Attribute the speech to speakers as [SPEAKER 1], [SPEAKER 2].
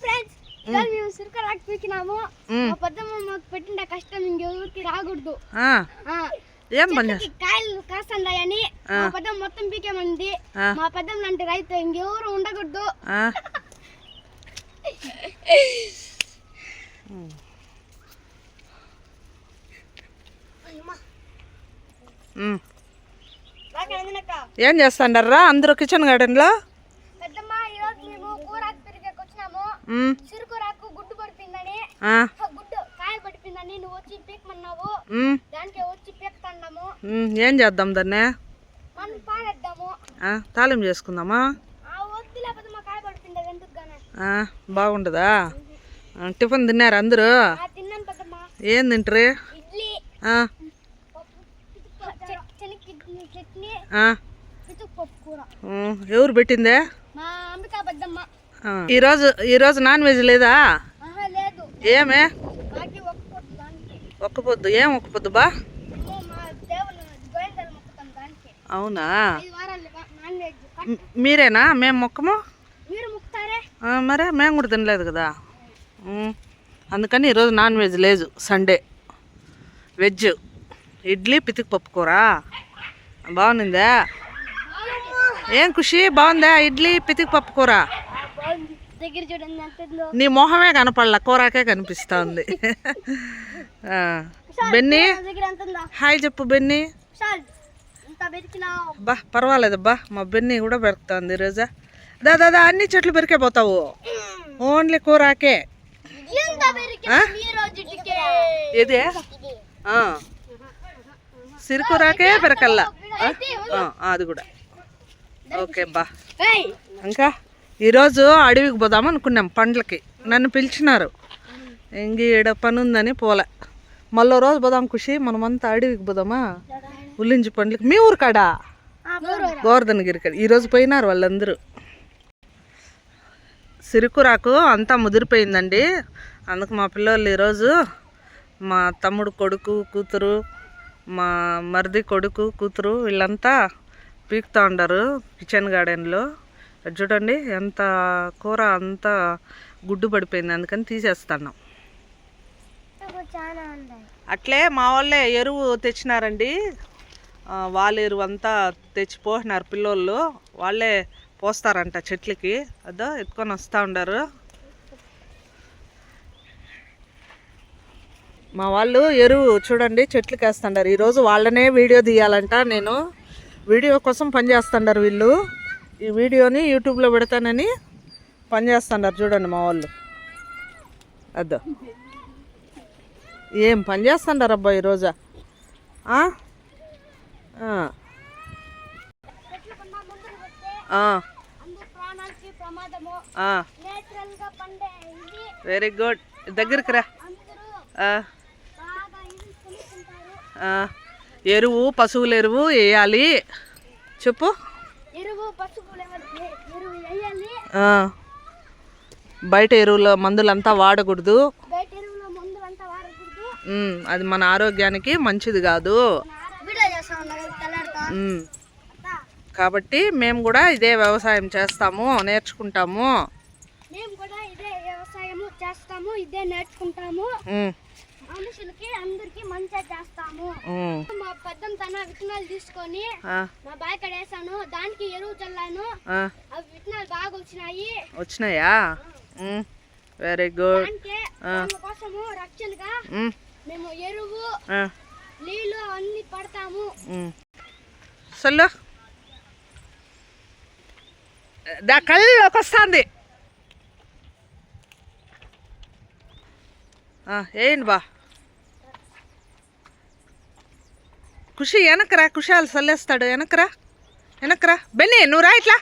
[SPEAKER 1] Friends ఇవాళ మేము సురకరాకు పీకినాము. మా పెద్దమ్మ మాకు పెట్టిన కష్టం ఇంకెవరికి రాకూడదు.
[SPEAKER 2] ఏం పని
[SPEAKER 1] కాయలు కాస్తుండాయని మా పెద్దమ్మ మొత్తం పీకేమంది. మా పెద్దమ్మ లాంటి రైతు ఇంకెవరు ఉండకూడదు.
[SPEAKER 2] ఏం చేస్తాండారా అందరూ కిచెన్ గార్డెన్లో
[SPEAKER 1] పెద్దమ్మ ఈరోజు మేము కూరాకు తిరిగేకి వచ్చినాము
[SPEAKER 2] ఉమ్,
[SPEAKER 1] చిరుకూరాకు గుడ్డు పడిపోయిందని.
[SPEAKER 2] ఆ,
[SPEAKER 1] ఆ గుడ్డు కాయ పడిపోయిందని నువ్వు వచ్చి పీకమన్నావు.
[SPEAKER 2] ఉమ్,
[SPEAKER 1] దానికి వచ్చి పీకుతాండాము
[SPEAKER 2] ఉమ్, ఏం చేద్దాం దాన్ని?
[SPEAKER 1] మనం పాడేద్దాము
[SPEAKER 2] ఆ, తాలింపు చేసుకుందామా?
[SPEAKER 1] కాయ పడిపోయింది ఎందుకు
[SPEAKER 2] బాగుంటుందా టిఫిన్ తిన్నారు అందరూ? ఏం తింటారు? ఎవరు పెట్టిందే
[SPEAKER 1] మా అంబికా పెద్దమ్మ
[SPEAKER 2] ఆ, ఈరోజు ఈరోజు నాన్ వెజ్ లేదా?
[SPEAKER 1] ఆహా లేదు.
[SPEAKER 2] ఏమే?
[SPEAKER 1] ఒక్క పొద్దు దానికి.
[SPEAKER 2] ఒక్క పొద్దు. ఏం ఒక్క పొద్దు బా? అవునా? మీరేనా? మేము మొక్కము?
[SPEAKER 1] మీరు ముక్తారే
[SPEAKER 2] ఆ, మరే మేము కూడా తినలేదు కదా. అందుకని ఈరోజు నాన్ వెజ్ లేదు. సండే. వెజ్. ఇడ్లీ పితికి పప్పు కూర. బాగుందా. ఏం ఖుషి? బాగుందా? ఇడ్లీ పితికి పప్పు కూర?
[SPEAKER 1] దగ్గర చూడండి.
[SPEAKER 2] నీ మొహమే కనపడలా కూరకే కనిపిస్తా ఉంది ఆ, బెన్నీ? హాయ్ చెప్పు బెన్నీ.
[SPEAKER 1] ఇంత బెతికినావు
[SPEAKER 2] బా మా బెన్నీ కూడా పెరుగుతుంది ఈరోజు దా దాదా అన్ని చెట్లు పెరికే పోతావు. ఓన్లీ కూరాకే. ఇదే. సిరుకురాకే పెరకల్లా. అది కూడా. ఓకే బా. ఇంకా? ఈరోజు అడవికి పోదాం అనుకున్నాం పండ్లకి. నన్ను పిలిచినారు. ఇంక ఈడ పని ఉందని పోలే. మళ్ళీ రోజు పోదాం ఖుషి మనమంతా అడవికి పోదామా? ఉల్లించి పండ్లకి. మీ ఊరు కాడా? గోవర్ధనగిరి కాడ. ఈరోజు పోయినారు వాళ్ళందరూ. సిరుకురాకు అంతా ముదిరిపోయిందండి. అందుకు మా పిల్లలు ఈరోజు మా తమ్ముడు కొడుకు కూతురు మా మరిది కొడుకు కూతురు వీళ్ళంతా పీకుతూ ఉండారు కిచెన్ గార్డెన్లో. చూడండి ఎంత కూర అంతా గుడ్డు పడిపోయింది. అందుకని తీసేస్తాను అట్లే మా వాళ్ళే ఎరువు తెచ్చినారండి. వాళ్ళ ఎరువు అంతా తెచ్చి పోసినారు పిల్లోళ్ళు. వాళ్ళే పోస్తారంట చెట్లకి. అదో ఎత్తుకొని వస్తూ ఉండారు. మా వాళ్ళు ఎరువు చూడండి చెట్లకి వేస్తుండారు ఈరోజు వాళ్ళనే వీడియో తీయాలంట నేను. వీడియో కోసం పని చేస్తుండారు వీళ్ళు. ఈ వీడియోని యూట్యూబ్లో పెడతానని పని చూడండి మా వాళ్ళు. అద్దో. ఏం పని చేస్తుండారు అబ్బా ఈరోజా? వెరీ గుడ్ దగ్గరికి రా. ఎరువు పశువుల ఎరువు వేయాలి. చెప్పు. బయట ఎరువుల మందులంతా వాడకూడదు. అది మన ఆరోగ్యానికి మంచిది కాదు. కాబట్టి మేము కూడా ఇదే వ్యవసాయం చేస్తాము నేర్చుకుంటాము.
[SPEAKER 1] మేము కూడా ఇదే వ్యవసాయము చేస్తాము ఇదే నేర్చుకుంటాము. మనుషులకి అందరికి మంచిగా చేస్తాము. మా పెద్దం తన విత్తనాలు తీసుకొని మా బాయ్ కడ వేసాను. దానికి ఎరువు చల్లాను. అవి విత్తనాలు బాగా వచ్చినాయి.
[SPEAKER 2] వచ్చినాయా? వెరీ గుడ్
[SPEAKER 1] కోసము రక్షణగా మేము ఎరువు నీళ్ళు అన్ని పడతాము.
[SPEAKER 2] సొల్లు. దా కళ్ళలోకి వస్తుంది. ఏంటి బా. ఖుషి వెనకరా ఖుషాలు చల్లేస్తాడు వెనకరా వెనకరా బెన్నీ నువ్వు రా ఇట్లా